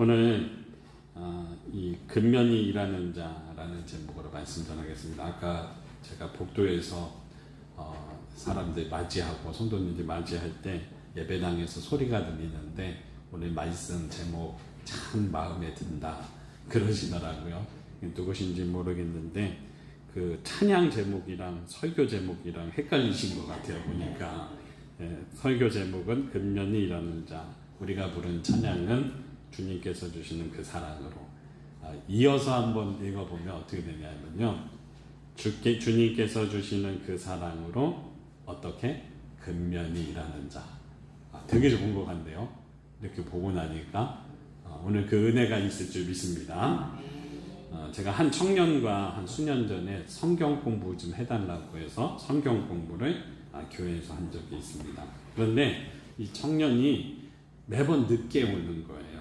오늘 어, 이 근면이 일하는 자라는 제목으로 말씀 전하겠습니다. 아까 제가 복도에서 어, 사람들 맞이하고 성도님들 맞이할 때 예배당에서 소리가 들리는데 오늘 말씀 제목 참 마음에 든다 그러시더라고요. 누구신지 모르겠는데 그 찬양 제목이랑 설교 제목이랑 헷갈리신 것 같아요 보니까 예, 설교 제목은 근면이 일하는 자 우리가 부른 찬양은 주님께서 주시는 그 사랑으로. 아, 이어서 한번 읽어보면 어떻게 되냐면요. 주께, 주님께서 주시는 그 사랑으로 어떻게? 근면이 일하는 자. 아, 되게 좋은 것 같네요. 이렇게 보고 나니까 아, 오늘 그 은혜가 있을 줄 믿습니다. 어, 제가 한 청년과 한 수년 전에 성경 공부 좀 해달라고 해서 성경 공부를 아, 교회에서 한 적이 있습니다. 그런데 이 청년이 매번 늦게 오는 거예요.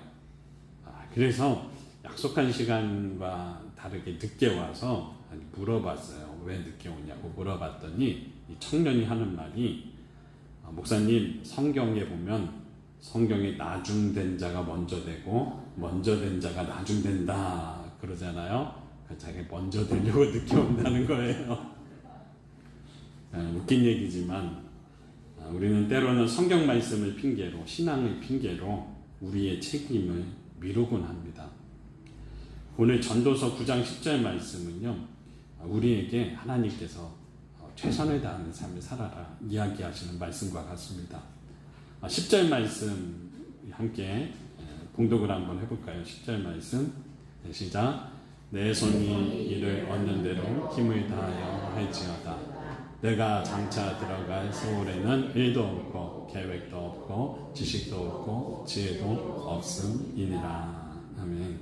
아, 그래서 약속한 시간과 다르게 늦게 와서 물어봤어요. 왜 늦게 오냐고 물어봤더니 이 청년이 하는 말이 아, 목사님 성경에 보면 성경에 나중된 자가 먼저 되고 먼저 된 자가 나중된다 그러잖아요. 자기 먼저 되려고 늦게 온다는 거예요. 아, 웃긴 얘기지만 아, 우리는 때로는 성경 말씀을 핑계로 신앙을 핑계로 우리의 책임을 미루곤 합니다. 오늘 전도서 9장 10절 말씀은요. 아, 우리에게 하나님께서 어, 최선을 다하는 삶을 살아라 이야기하시는 말씀과 같습니다. 10절 말씀 함께 봉독을 한번 해볼까요? 10절 말씀 네, 시작 내 손이 이를 얻는 대로 힘을 다하여 할지어다 내가 장차 들어갈 서울에는 일도 없고 계획도 없고 지식도 없고 지혜도 없음이니라 아멘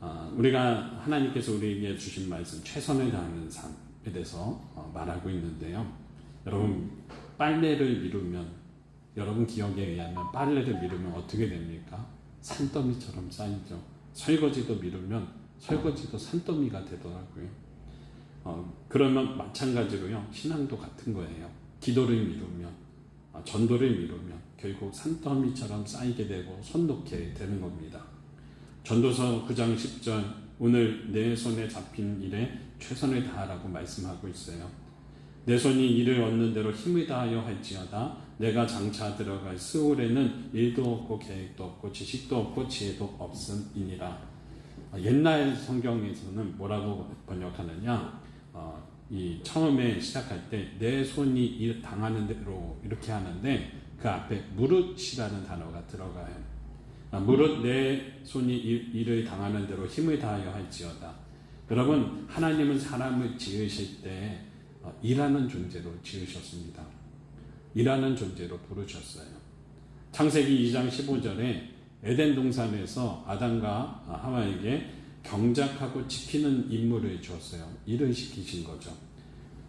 어, 우리가 하나님께서 우리에게 주신 말씀 최선을 다하는 삶에 대해서 어, 말하고 있는데요 여러분 빨래를 미루면 여러분 기억에 의하면 빨래를 미루면 어떻게 됩니까? 산더미처럼 쌓이죠. 설거지도 미루면 설거지도 산더미가 되더라고요. 어, 그러면 마찬가지로요. 신앙도 같은 거예요. 기도를 미루면 어, 전도를 미루면 결국 산더미처럼 쌓이게 되고 손 놓게 되는 겁니다. 전도서 9장 10절 오늘 내 손에 잡힌 일에 최선을 다하라고 말씀하고 있어요. 내 손이 일을 얻는 대로 힘을 다하여 할지어다 내가 장차 들어갈 스올에는 일도 없고 계획도 없고 지식도 없고 지혜도 없음이니라 옛날 성경에서는 뭐라고 번역하느냐 어, 이 처음에 시작할 때 내 손이 일 당하는 대로 이렇게 하는데 그 앞에 무릇이라는 단어가 들어가요 아, 무릇 내 손이 일, 일을 당하는 대로 힘을 다하여 할지어다 여러분 하나님은 사람을 지으실 때 어, 일하는 존재로 지으셨습니다. 일하는 존재로 부르셨어요. 창세기 2장 15절에 에덴 동산에서 아담과 하와에게 경작하고 지키는 임무를 주었어요. 일을 시키신 거죠.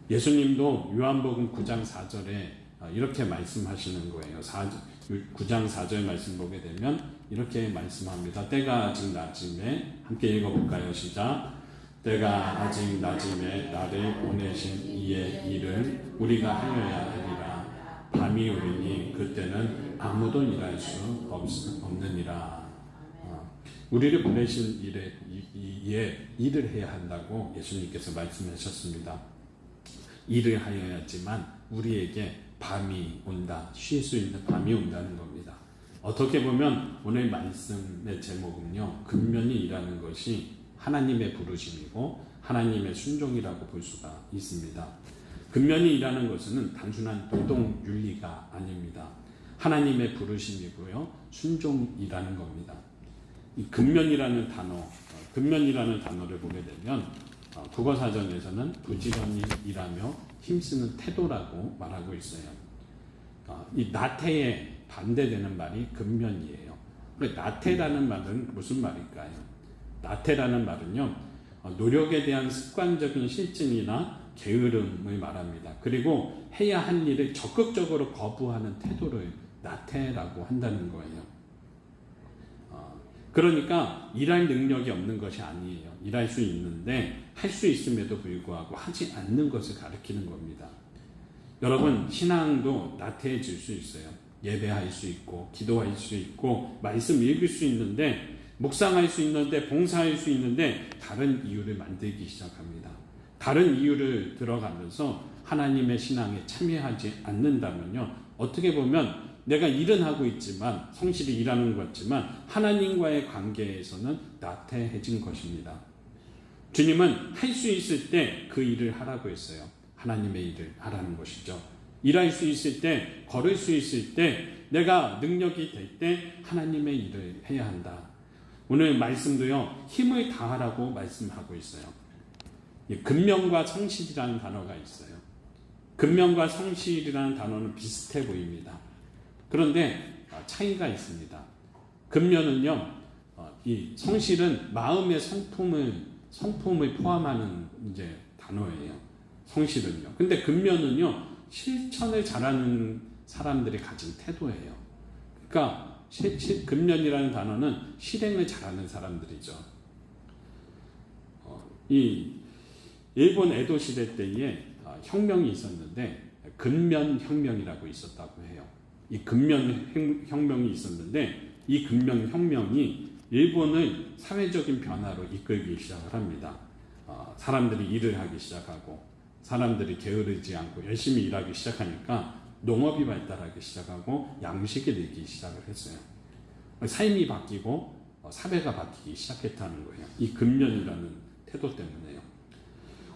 예수님도 요한복음 9장 4절에 이렇게 말씀하시는 거예요. 9장 4절 말씀 보게 되면 이렇게 말씀합니다. 때가 아직 낮음에 함께 읽어볼까요? 시작. 때가 아직 낮음에 나를 보내신 이의 일을 우리가 하여야 하리라. 밤이 오리니 그때는 아무도 일할 수 없, 없느니라. 어, 우리를 보내신 일에, 이에 일을 해야 한다고 예수님께서 말씀하셨습니다. 일을 하여야지만 우리에게 밤이 온다. 쉴 수 있는 밤이 온다는 겁니다. 어떻게 보면 오늘 말씀의 제목은요. 근면이 일하는 것이 하나님의 부르심이고 하나님의 순종이라고 볼 수가 있습니다. 근면이 일하는 것은 단순한 노동 윤리가 아닙니다. 하나님의 부르심이고요. 순종이라는 겁니다. 이 근면이라는 단어, 근면이라는 단어를 보게 되면 국어사전에서는 부지런히 일하며 힘쓰는 태도라고 말하고 있어요. 이 나태에 반대되는 말이 근면이에요. 나태라는 말은 무슨 말일까요? 나태라는 말은요, 노력에 대한 습관적인 실증이나 게으름을 말합니다. 그리고 해야 할 일을 적극적으로 거부하는 태도를 나태라고 한다는 거예요. 그러니까 일할 능력이 없는 것이 아니에요. 일할 수 있는데 할 수 있음에도 불구하고 하지 않는 것을 가리키는 겁니다. 여러분, 신앙도 나태해질 수 있어요. 예배할 수 있고, 기도할 수 있고, 말씀 읽을 수 있는데 묵상할 수 있는데 봉사할 수 있는데 다른 이유를 만들기 시작합니다. 다른 이유를 들어가면서 하나님의 신앙에 참여하지 않는다면요. 어떻게 보면 내가 일은 하고 있지만 성실히 일하는 것 같지만 하나님과의 관계에서는 나태해진 것입니다. 주님은 할 수 있을 때 그 일을 하라고 했어요. 하나님의 일을 하라는 것이죠. 일할 수 있을 때, 걸을 수 있을 때, 내가 능력이 될 때 하나님의 일을 해야 한다. 오늘 말씀도요, 힘을 다하라고 말씀하고 있어요. 이 근면과 성실이라는 단어가 있어요. 근면과 성실이라는 단어는 비슷해 보입니다. 그런데 아, 차이가 있습니다. 근면은요, 어, 이 성실은 마음의 성품을 성품을 포함하는 이제 단어예요. 성실은요. 근데 근면은요, 실천을 잘하는 사람들이 가진 태도예요. 그러니까 시, 시, 근면이라는 단어는 실행을 잘하는 사람들이죠. 어, 이 일본 에도 시대 때에 어, 혁명이 있었는데 근면 혁명이라고 있었다고 해요. 이 근면 혁명이 있었는데 이 근면 혁명이 일본을 사회적인 변화로 이끌기 시작을 합니다. 어, 사람들이 일을 하기 시작하고 사람들이 게으르지 않고 열심히 일하기 시작하니까 농업이 발달하기 시작하고 양식이 늘기 시작을 했어요. 삶이 바뀌고 어, 사회가 바뀌기 시작했다는 거예요. 이 근면이라는 태도 때문에요.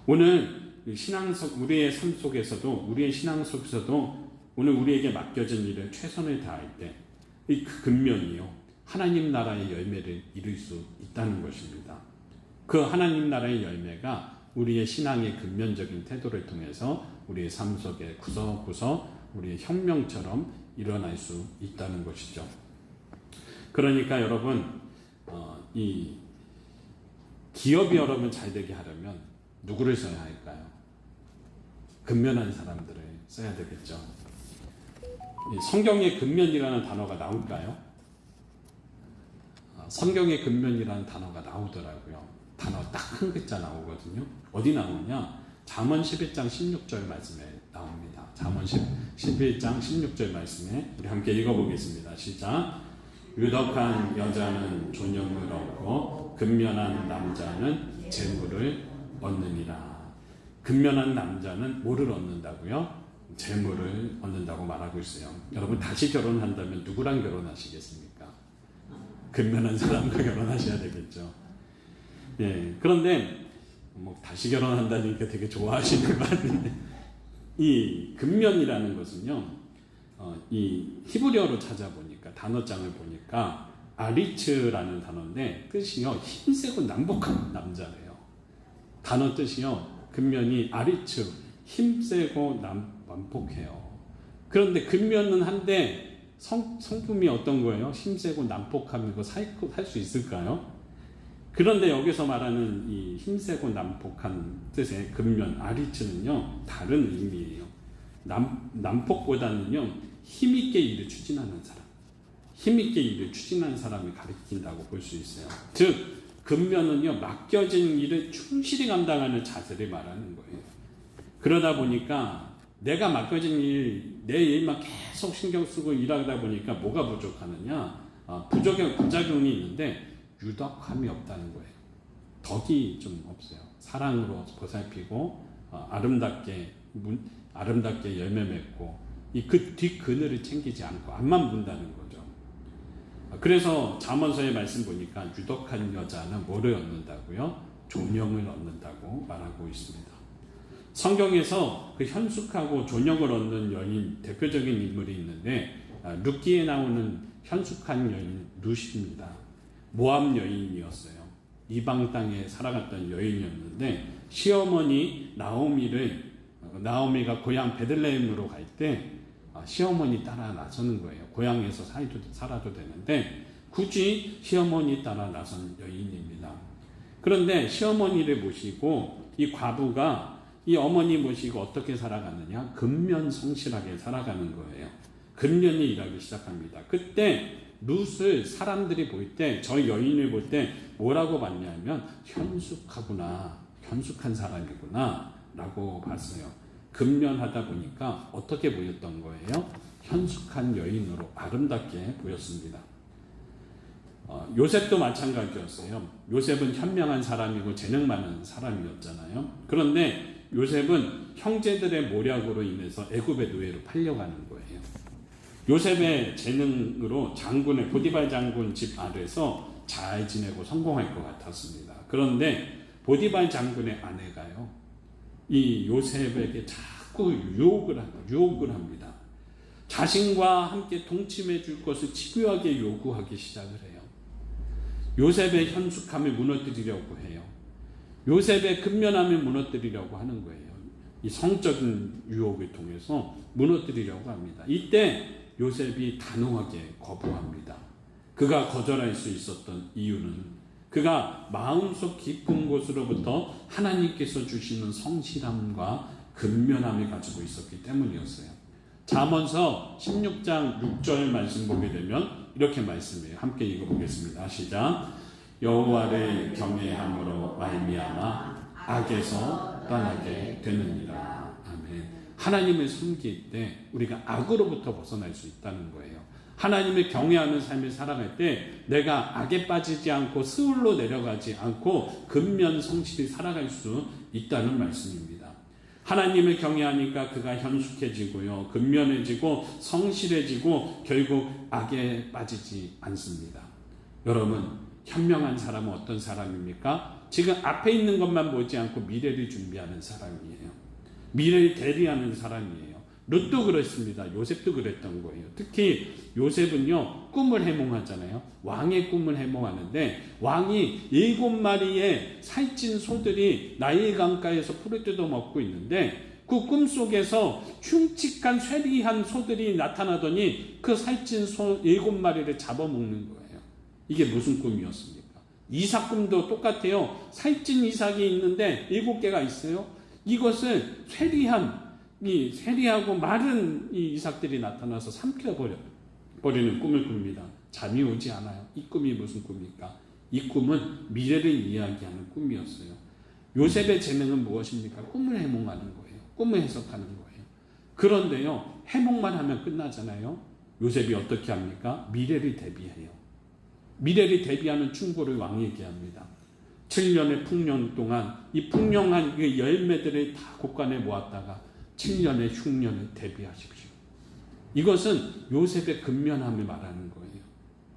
오늘 신앙 속 우리의 삶 속에서도 우리의 신앙 속에서도 오늘 우리에게 맡겨진 일을 최선을 다할 때이 그 근면이요 하나님 나라의 열매를 이룰 수 있다는 것입니다. 그 하나님 나라의 열매가 우리의 신앙의 근면적인 태도를 통해서 우리의 삶 속에 구석구석 우리의 혁명처럼 일어날 수 있다는 것이죠. 그러니까 여러분 어, 이 기업이 여러분 잘 되게 하려면 누구를 써야 할까요? 근면한 사람들을 써야 되겠죠. 성경에 근면이라는 단어가 나올까요? 어, 성경에 근면이라는 단어가 나오더라고요. 단어 딱 한 글자 나오거든요. 어디 나오냐? 잠언 11장 16절 말씀에 나옵니다. 잠언 11장 16절 말씀에 우리 함께 읽어보겠습니다. 시작. 유덕한 여자는 존영을 얻고 근면한 남자는 재물을 얻느니라. 근면한 남자는 뭐를 얻는다고요? 재물을 얻는다고 말하고 있어요. 여러분 다시 결혼한다면 누구랑 결혼하시겠습니까? 근면한 사람과 결혼하셔야 되겠죠. 예, 그런데 뭐 다시 결혼한다니까 되게 좋아하시는 것 같은데 이 근면이라는 것은요, 어, 이 히브리어로 찾아보니까 단어장을 보니까 아리츠라는 단어인데 뜻이요 힘세고 남복한 남자래요. 단어 뜻이요 근면이 아리츠 힘세고 남, 남복해요. 그런데 근면은 한데 성, 성품이 어떤 거예요? 힘세고 난폭함이고 살수 있을까요? 그런데 여기서 말하는 이 힘세고 난폭한 뜻의 근면 아리츠는요 다른 의미예요. 남, 난폭보다는요 힘있게 일을 추진하는 사람, 힘있게 일을 추진하는 사람을 가리킨다고 볼 수 있어요. 즉 근면은요 맡겨진 일을 충실히 감당하는 자세를 말하는 거예요. 그러다 보니까 내가 맡겨진 일, 내 일만 계속 신경 쓰고 일하다 보니까 뭐가 부족하느냐? 아, 부족의 부작용이 있는데 유덕함이 없다는 거예요. 덕이 좀 없어요. 사랑으로 보살피고 어, 아름답게 문, 아름답게 열매 맺고 이 그 뒷 그늘을 챙기지 않고 앞만 본다는 거죠. 그래서 잠언서의 말씀 보니까 유덕한 여자는 뭐를 얻는다고요? 존영을 얻는다고 말하고 있습니다. 성경에서 그 현숙하고 존영을 얻는 여인 대표적인 인물이 있는데 아, 룻기에 나오는 현숙한 여인 룻입니다. 모함 여인이었어요. 이방 땅에 살아갔던 여인이었는데 시어머니 나오미를 나오미가 고향 베들레헴으로 갈때 아, 시어머니 따라 나서는 거예요. 고향에서 살도, 살아도 되는데 굳이 시어머니 따라 나선 여인입니다. 그런데 시어머니를 모시고 이 과부가 이 어머니 모시고 어떻게 살아가느냐? 근면 성실하게 살아가는 거예요. 근면이 일하기 시작합니다. 그때 룻을 사람들이 볼 때, 저 여인을 볼 때 뭐라고 봤냐면 현숙하구나, 현숙한 사람이구나 라고 봤어요. 근면하다 보니까 어떻게 보였던 거예요? 현숙한 여인으로 아름답게 보였습니다. 어, 어, 요셉도 마찬가지였어요. 요셉은 현명한 사람이고 재능 많은 사람이었잖아요. 그런데 요셉은 형제들의 모략으로 인해서 애굽의 노예로 팔려가는 거예요. 요셉의 재능으로 장군의 보디발 장군 집 아래서 잘 지내고 성공할 것 같았습니다. 그런데 보디발 장군의 아내가요, 이 요셉에게 자꾸 유혹을. 유혹을 합니다. 자신과 함께 동침해 줄 것을 집요하게 요구하기 시작을 해요. 요셉의 현숙함을 무너뜨리려고 해요. 요셉의 근면함을 무너뜨리려고 하는 거예요. 이 성적인 유혹을 통해서 무너뜨리려고 합니다. 이때 요셉이 단호하게 거부합니다. 그가 거절할 수 있었던 이유는 그가 마음속 깊은 곳으로부터 하나님께서 주시는 성실함과 근면함을 가지고 있었기 때문이었어요. 잠언서 16장 6절 말씀 보게 되면 이렇게 말씀해요. 함께 읽어보겠습니다. 시작. 여호와를 경외함으로 말미암아 악에서 떠나게 되느니라. 아멘. 하나님을 섬길 때 우리가 악으로부터 벗어날 수 있다는 거예요. 하나님을 경외하는 삶을 살아갈 때 내가 악에 빠지지 않고 스울로 내려가지 않고 근면 성실히 살아갈 수 있다는 말씀입니다. 하나님을 경외하니까 그가 현숙해지고요. 근면해지고 성실해지고 결국 악에 빠지지 않습니다. 여러분, 현명한 사람은 어떤 사람입니까? 지금 앞에 있는 것만 보지 않고 미래를 준비하는 사람이에요. 미래를 대비하는 사람이에요. 룻도 그렇습니다. 요셉도 그랬던 거예요. 특히 요셉은요, 꿈을 해몽하잖아요. 왕의 꿈을 해몽하는데, 왕이 일곱 마리의 살찐 소들이 나일 강가에서 풀을 뜯어 먹고 있는데, 그 꿈 속에서 흉측한 쇠리한 소들이 나타나더니 그 살찐 소 일곱 마리를 잡아먹는 거예요. 이게 무슨 꿈이었습니까? 이삭 꿈도 똑같아요. 살찐 이삭이 있는데 일곱 개가 있어요. 이것을 쇠리한 이 세리하고 마른 이 이삭들이 나타나서 삼켜버려 버리는 꿈을 꿉니다. 잠이 오지 않아요. 이 꿈이 무슨 꿈입니까? 이 꿈은 미래를 이야기하는 꿈이었어요. 요셉의 재능은 무엇입니까? 꿈을 해몽하는 거예요. 꿈을 해석하는 거예요. 그런데요, 해몽만 하면 끝나잖아요. 요셉이 어떻게 합니까? 미래를 대비해요. 미래를 대비하는 충고를 왕에게 합니다. 7년의 풍년 동안 이 풍년한 그 열매들을 다 곳간에 모았다가 7년의 흉년을 대비하십시오. 이것은 요셉의 근면함을 말하는 거예요.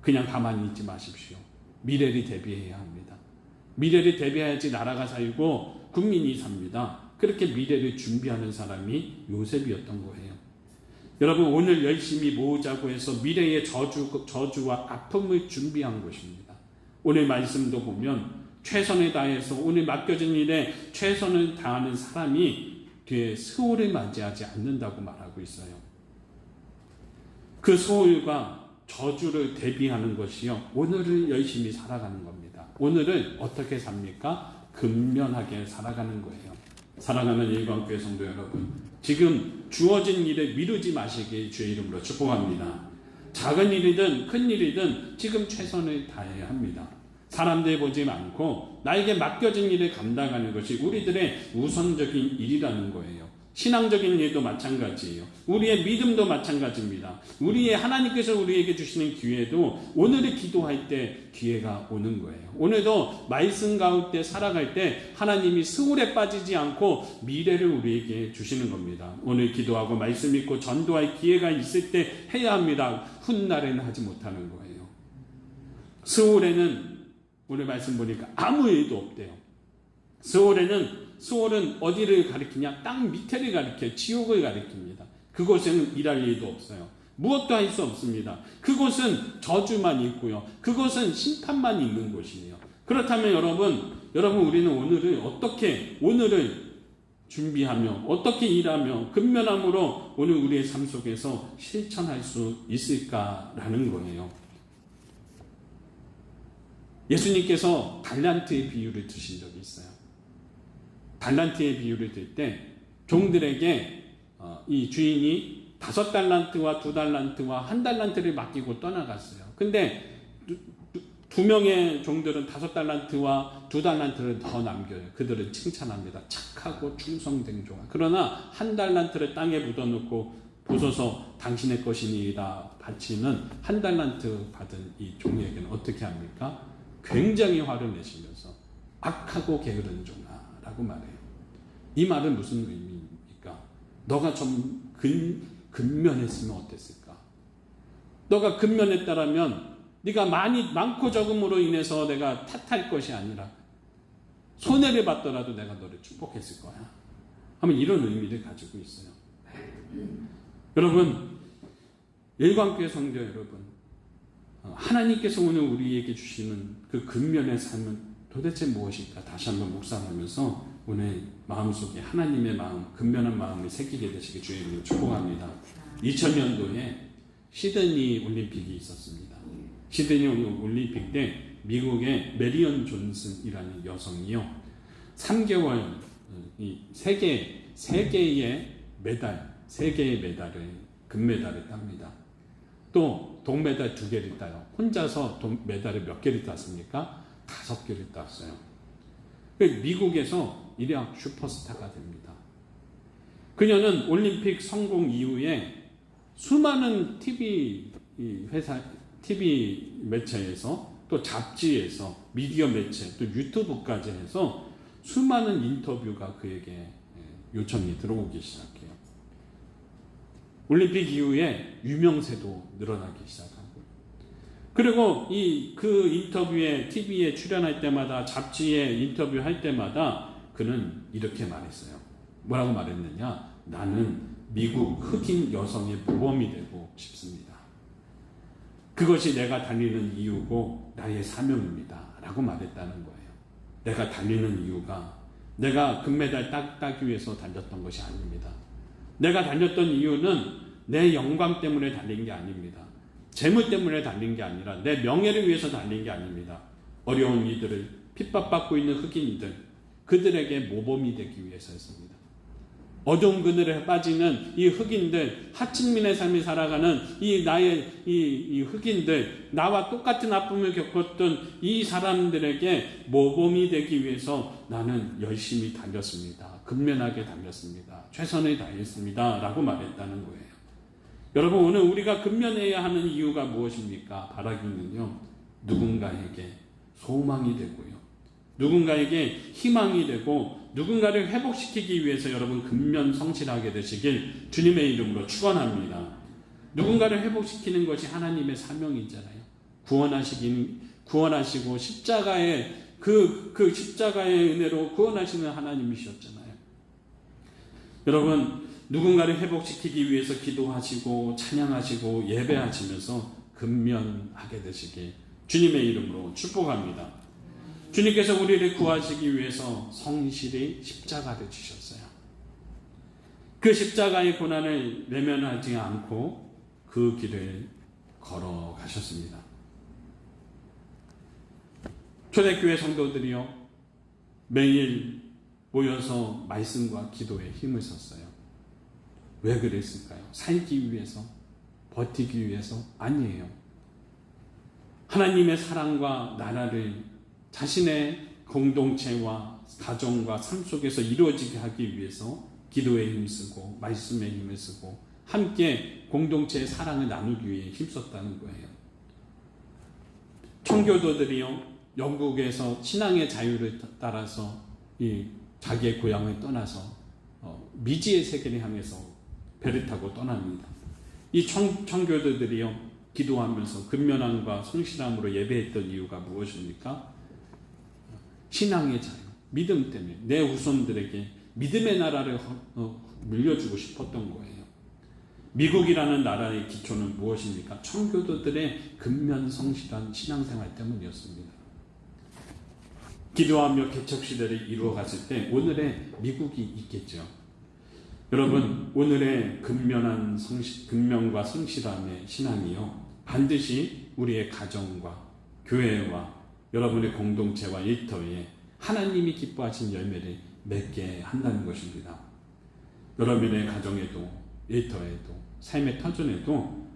그냥 가만히 있지 마십시오. 미래를 대비해야 합니다. 미래를 대비해야지 나라가 살고 국민이 삽니다. 그렇게 미래를 준비하는 사람이 요셉이었던 거예요. 여러분 오늘 열심히 모으자고 해서 미래의 저주, 저주와 아픔을 준비한 것입니다. 오늘 말씀도 보면 최선을 다해서 오늘 맡겨진 일에 최선을 다하는 사람이 뒤에 스올을 맞이하지 않는다고 말하고 있어요. 그 소울과 저주를 대비하는 것이요. 오늘을 열심히 살아가는 겁니다. 오늘을 어떻게 삽니까? 근면하게 살아가는 거예요. 사랑하는 일광교회 성도 여러분, 지금 주어진 일에 미루지 마시길 주의 이름으로 축복합니다. 작은 일이든 큰 일이든 지금 최선을 다해야 합니다. 사람들 보지 않고 나에게 맡겨진 일을 감당하는 것이 우리들의 우선적인 일이라는 거예요. 신앙적인 일도 마찬가지예요. 우리의 믿음도 마찬가지입니다. 우리의 하나님께서 우리에게 주시는 기회도 오늘을 기도할 때 기회가 오는 거예요. 오늘도 말씀 가운데 살아갈 때 하나님이 스울에 빠지지 않고 미래를 우리에게 주시는 겁니다. 오늘 기도하고 말씀 읽고 전도할 기회가 있을 때 해야 합니다. 훗날에는 하지 못하는 거예요. 스울에는 오늘 말씀 보니까 아무 일도 없대요. 스올에는 스올은 어디를 가리키냐? 땅 밑에를 가리켜 지옥을 가리킵니다. 그곳에는 일할 일도 없어요. 무엇도 할 수 없습니다. 그곳은 저주만 있고요. 그곳은 심판만 있는 곳이에요. 그렇다면 여러분, 여러분 우리는 오늘을 어떻게 오늘을 준비하며 어떻게 일하며 근면함으로 오늘 우리의 삶 속에서 실천할 수 있을까라는 거예요. 예수님께서 달란트의 비유를 드신 적이 있어요. 달란트의 비유를 들 때 종들에게 어, 이 주인이 다섯 달란트와 두 달란트와 한 달란트를 맡기고 떠나갔어요. 근데 두, 두 명의 종들은 다섯 달란트와 두 달란트를 더 남겨요. 그들은 칭찬합니다. 착하고 충성된 종. 그러나 한 달란트를 땅에 묻어놓고 보소서 당신의 것이니이다 바치는 한 달란트 받은 이 종에게는 어떻게 합니까? 굉장히 화를 내시면서 악하고 게으른 종아 라고 말해요. 이 말은 무슨 의미입니까? 너가 좀 근, 근면했으면 어땠을까? 너가 근면했다라면 네가 많이 많고 적음으로 인해서 내가 탓할 것이 아니라 손해를 받더라도 내가 너를 축복했을 거야. 하면 이런 의미를 가지고 있어요. 여러분 일광교회 성도 여러분 어, 하나님께서 오늘 우리에게 주시는 그 근면의 삶은 도대체 무엇일까 다시 한번 묵상하면서 오늘 마음속에 하나님의 마음 근면한 마음을 새기게 되시길 주의 이름으로 축복합니다 2000년도에 시드니 올림픽이 있었습니다 시드니 올림픽 때 미국의 메리언 존슨이라는 여성이요 3개월 어, 이 세계 세 개의 메달 세 개의 메달을 금메달을 땁니다. 또 동메달 두 개를 따요. 혼자서 동 메달을 몇 개를 땄습니까? 다섯 개를 땄어요. 그 미국에서 일약 슈퍼스타가 됩니다. 그녀는 올림픽 성공 이후에 수많은 TV 회사, TV 매체에서 또 잡지에서 미디어 매체 또 유튜브까지 해서 수많은 인터뷰가 그에게 요청이 들어오기 시작해요. 올림픽 이후에 유명세도 늘어나기 시작하고 그리고 이 그 인터뷰에 TV에 출연할 때마다 잡지에 인터뷰할 때마다 그는 이렇게 말했어요. 뭐라고 말했느냐? 나는 미국 흑인 여성의 모범이 되고 싶습니다. 그것이 내가 달리는 이유고 나의 사명입니다. 라고 말했다는 거예요. 내가 달리는 이유가 내가 금메달 따, 따기 위해서 달렸던 것이 아닙니다. 내가 달렸던 이유는 내 영광 때문에 달린 게 아닙니다. 재물 때문에 달린 게 아니라 내 명예를 위해서 달린 게 아닙니다. 어려운 이들을 핍박받고 있는 흑인이들 그들에게 모범이 되기 위해서였습니다. 어두운 그늘에 빠지는 이 흑인들, 하층민의 삶이 살아가는 이 나의 이, 이 흑인들, 나와 똑같은 아픔을 겪었던 이 사람들에게 모범이 되기 위해서 나는 열심히 달렸습니다. 근면하게 달렸습니다. 최선을 다했습니다. 라고 말했다는 거예요. 여러분, 오늘 우리가 근면해야 하는 이유가 무엇입니까? 바라기는요, 누군가에게 소망이 되고요. 누군가에게 희망이 되고 누군가를 회복시키기 위해서 여러분 근면 성실하게 되시길 주님의 이름으로 축원합니다. 누군가를 회복시키는 것이 하나님의 사명이잖아요. 구원하시긴 구원하시고 십자가의 그, 그 십자가의 은혜로 구원하시는 하나님이셨잖아요. 여러분, 누군가를 회복시키기 위해서 기도하시고 찬양하시고 예배하시면서 근면하게 되시길 주님의 이름으로 축복합니다. 주님께서 우리를 구하시기 위해서 성실히 십자가를 주셨어요. 그 십자가의 고난을 외면하지 않고 그 길을 걸어가셨습니다. 초대교회 성도들이요, 매일 모여서 말씀과 기도에 힘을 썼어요. 왜 그랬을까요? 살기 위해서, 버티기 위해서? 아니에요. 하나님의 사랑과 나라를 자신의 공동체와 가정과 삶 속에서 이루어지게 하기 위해서 기도에 힘쓰고 말씀에 힘을 쓰고 함께 공동체의 사랑을 나누기 위해 힘썼다는 거예요. 청교도들이요 영국에서 신앙의 자유를 따라서 이 자기의 고향을 떠나서 어, 미지의 세계를 향해서 배를 타고 떠납니다. 이 청, 청교도들이요 기도하면서 근면함과 성실함으로 예배했던 이유가 무엇입니까? 신앙의 자유, 믿음 때문에 내 후손들에게 믿음의 나라를 어, 물려주고 싶었던 거예요. 미국이라는 나라의 기초는 무엇입니까? 청교도들의 근면 성실한 신앙생활 때문이었습니다. 기도하며 개척 시대를 이루어갔을 때 오늘의 미국이 있겠죠. 여러분 오늘의 근면한 성실, 근면과 성실함의 신앙이요 반드시 우리의 가정과 교회와 여러분의 공동체와 일터에 하나님이 기뻐하신 열매를 맺게 한다는 것입니다. 여러분의 가정에도 일터에도 삶의 터전에도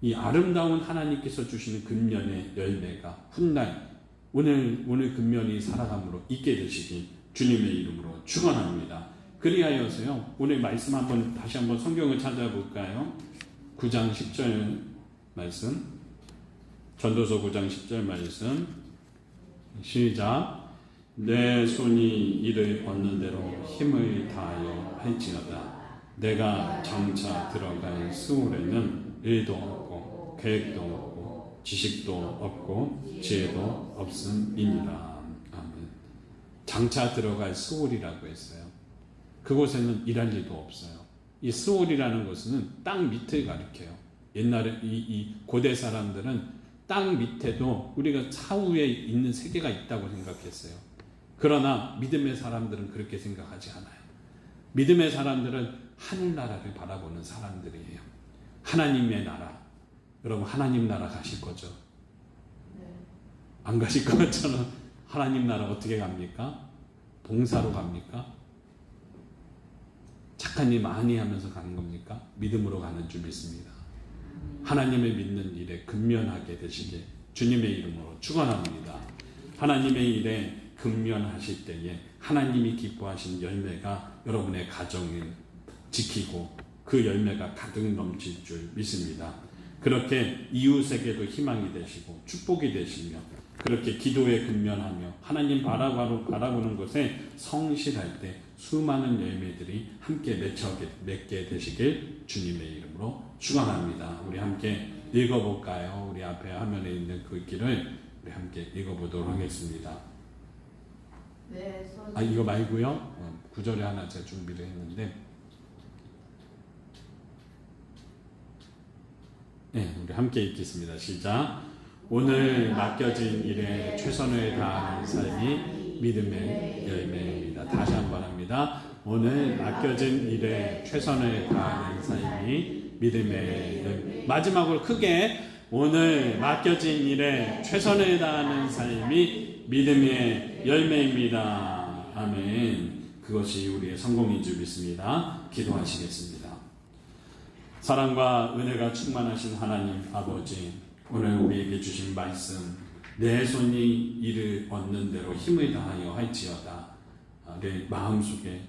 이 아름다운 하나님께서 주시는 근면의 열매가 훗날 오늘 오늘 근면이 살아감으로 있게 되시기 주님의 이름으로 축원합니다. 그리하여서요. 오늘 말씀 한번 다시 한번 성경을 찾아볼까요? 9장 10절 말씀. 전도서 9장 10절 말씀. 시작. 내 손이 이를 얻는 대로 힘을 다하여 할지어다. 내가 장차 들어갈 수월에는 일도 없고 계획도 없고 지식도 없고 지혜도 없음이니라. 아멘. 장차 들어갈 수월이라고 했어요. 그곳에는 일할 일도 없어요. 이 수월이라는 것은 땅 밑을 가리켜요. 옛날에 이, 이 고대 사람들은 땅 밑에도 우리가 차후에 있는 세계가 있다고 생각했어요. 그러나 믿음의 사람들은 그렇게 생각하지 않아요. 믿음의 사람들은 하늘나라를 바라보는 사람들이에요. 하나님의 나라. 여러분, 하나님 나라 가실 거죠? 안 가실 것 같잖아. 하나님 나라 어떻게 갑니까? 봉사로 갑니까? 착한 일 많이 하면서 가는 겁니까? 믿음으로 가는 줄 믿습니다. 하나님을 믿는 일에 근면하게 되시길 주님의 이름으로 축원합니다. 하나님의 일에 근면하실 때에 하나님이 기뻐하신 열매가 여러분의 가정을 지키고 그 열매가 가득 넘칠 줄 믿습니다. 그렇게 이웃에게도 희망이 되시고 축복이 되시며 그렇게 기도에 근면하며 하나님 바라보는, 바라보는 것에 성실할 때 수많은 열매들이 함께 맺혀게, 맺게 되시길 주님의 이름으로 축원합니다. 우리 함께 읽어볼까요? 우리 앞에 화면에 있는 그 길을 우리 함께 읽어보도록 하겠습니다. 내 손. 아 이거 말고요. 어, 구절에 하나 제가 준비를 했는데 네, 우리 함께 읽겠습니다. 시작. 오늘 맡겨진 일에 최선을 다하는 삶이 믿음의 열매입니다. 다시 한번 합니다. 오늘 맡겨진 일에 최선을 다하는 삶이 믿음의 열매. 마지막으로 크게 오늘 맡겨진 일에 최선을 다하는 삶이 믿음의 열매입니다. 아멘. 그것이 우리의 성공인 줄 믿습니다. 기도하시겠습니다. 사랑과 은혜가 충만하신 하나님 아버지, 오늘 우리에게 주신 말씀, 내 손이 이를 얻는 대로 힘을 다하여 할지어다. 내 마음속에